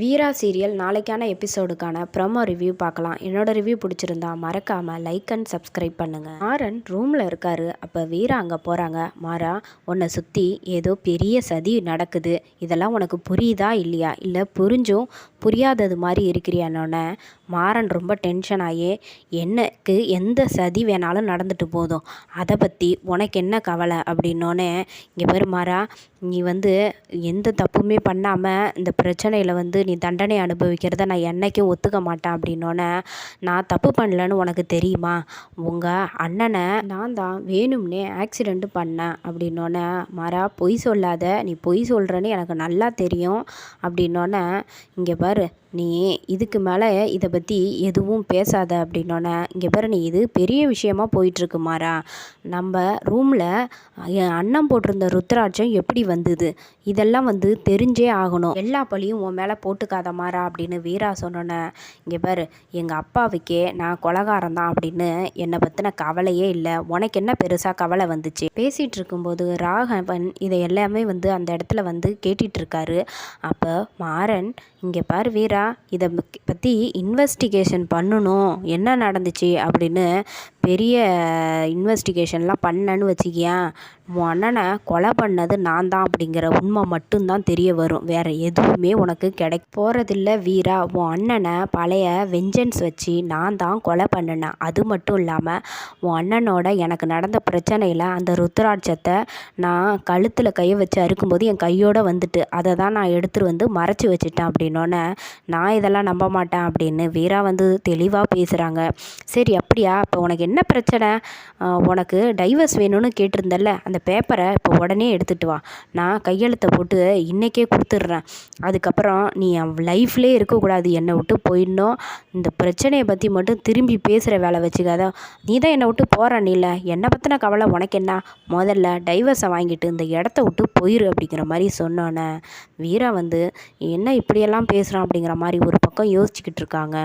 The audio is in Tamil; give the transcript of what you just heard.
வீரா சீரியல் நாளைக்கான எபிசோடுக்கான ப்ரொமோ ரிவ்யூ பார்க்கலாம். என்னோட ரிவ்யூ பிடிச்சிருந்தா மறக்காமல் லைக் அண்ட் சப்ஸ்கிரைப் பண்ணுங்கள் மாறன் ரூமில் இருக்காரு. அப்போ வீரா அங்கே போகிறாங்க மாறா உன்னை சுற்றி ஏதோ பெரிய சதி நடக்குது. இதெல்லாம் உனக்கு புரியுதா இல்லையா? இல்லை புரிஞ்சும் புரியாதது மாதிரி இருக்கிறியானோடனே மாறன் ரொம்ப டென்ஷன் ஆகி எனக்கு எந்த சதி வேணாலும் நடந்துட்டு போதும். அதை பற்றி உனக்கு என்ன கவலை? அப்படின்னோடனே இங்கே பேர் மாறா நீ வந்து எந்த தப்புமே பண்ணாமல் இந்த பிரச்சனையில் வந்து நீ தண்டனை அனுபவிக்கிறத நான் என்றைக்கும் ஒத்துக்க மாட்டேன் அப்படின்னோன்னே நான் தப்பு பண்ணலன்னு உனக்கு தெரியுமா? உங்கள் அண்ணனை நான் தான் வேணும்னே ஆக்சிடெண்ட்டு பண்ணேன். அப்படின்னோன்னே மாறா பொய் சொல்லாத. நீ பொய் சொல்கிறேன்னு எனக்கு நல்லா தெரியும். அப்படின்னோன்னே இங்கே பாரு நீ இதுக்கு மேலே இதை பற்றி எதுவும் பேசாத. அப்படின்னோன்னே இங்கே பாரு நீ இது பெரிய விஷயமா போயிட்டுருக்கு மாறா. நம்ம ரூமில் என் அண்ணன் போட்டிருந்த ருத்ராட்சம் எப்படி வந்தது? இதெல்லாம் வந்து தெரிஞ்சே ஆகணும். எல்லா பழியும் உன் மேலே போட்டு போட்டுக்காத மாறா அப்படின்னு வீரா சொன்னோன்னே இங்கே பாரு எங்கள் அப்பாவுக்கே நான் கொலகாரம் தான் அப்படின்னு என்னை பற்றின கவலையே இல்லை. உனக்கு என்ன பெருசாக கவலை வந்துச்சு? பேசிகிட்டு இருக்கும்போது ராகவன் இதை எல்லாமே வந்து அந்த இடத்துல வந்து கேட்டுட்டு இருக்காரு. அப்போ மாறன் இங்கே பாரு வீரா இதை பற்றி இன்வெஸ்டிகேஷன் பண்ணணும். என்ன நடந்துச்சு? அப்படின்னு பெரிய இன்வெஸ்டிகேஷன்லாம் பண்ணேன்னு வச்சுக்கியேன். உன் அண்ணனை கொலை பண்ணது நான் தான் அப்படிங்கிற உண்மை மட்டும்தான் தெரிய வரும். வேறு எதுவுமே உனக்கு கிடைக்க போகிறதில்ல வீரா. உன் அண்ணனை பழைய வெஞ்சன்ஸ் வச்சு நான் தான் கொலை பண்ணினேன் அது மட்டும் இல்லாமல் உன் அண்ணனோட எனக்கு நடந்த பிரச்சனையில் அந்த ருத்ராட்சத்தை நான் கழுத்தில் கையை வச்சு அறுக்கும்போது என் கையோடு வந்துட்டு அதை தான் நான் எடுத்துகிட்டு வந்து மறைச்சி வச்சுட்டேன் அப்படின்னோடனே நான் இதெல்லாம் நம்ப மாட்டேன் அப்படின்னு வீரா வந்து தெளிவாக பேசுகிறாங்க சரி அப்படியா? இப்போ உனக்கு என்ன என்ன பிரச்சனை? உனக்கு டைவர்ஸ் வேணும்னு கேட்டிருந்தல்ல அந்த பேப்பரை இப்போ உடனே எடுத்துகிட்டு வா. நான் கையெழுத்தை போட்டு இன்றைக்கே கொடுத்துட்றேன். அதுக்கப்புறம் நீ என் லைஃப்லேயே இருக்கக்கூடாது என்னை விட்டு போயிடணும். இந்த பிரச்சனையை பற்றி மட்டும் திரும்பி பேசுகிற வேலை வச்சுக்காத. நீ தான் என்னை விட்டு போகிற நீல. என்னை பற்றின கவலை உனக்கு என்ன? முதல்ல டைவர்ஸை வாங்கிட்டு இந்த இடத்த விட்டு போயிரு அப்படிங்கிற மாதிரி சொன்னோன்னே வீரா வந்து என்ன இப்படியெல்லாம் பேசுகிறான் அப்படிங்கிற மாதிரி ஒரு பக்கம் யோசிச்சுக்கிட்டு இருக்காங்க.